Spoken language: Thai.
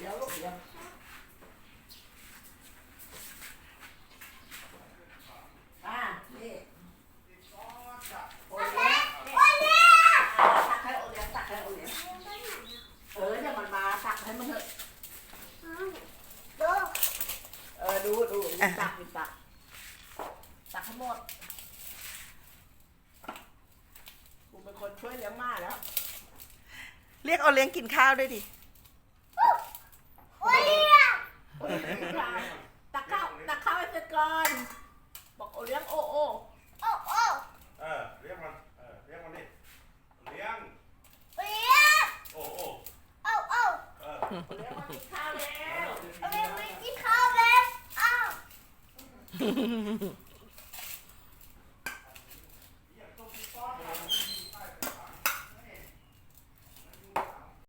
เดี๋ยวลูกเดียวอเลี้ยงกเอาเลี้ยงกินข้าวด้วยดิ ตักข้าวตักข้าวให้เสร็จก่อน บอกโอเลี้ยงโอโอโอ้โอ้เออเรียกมันเออเรียกมันดิเลี้ยงเปียกโอ้โอ้โอ้โอ้เออโอเลี้ยงมากินข้าวแล้ว เอาไปกินข้าวแล้วอ้าว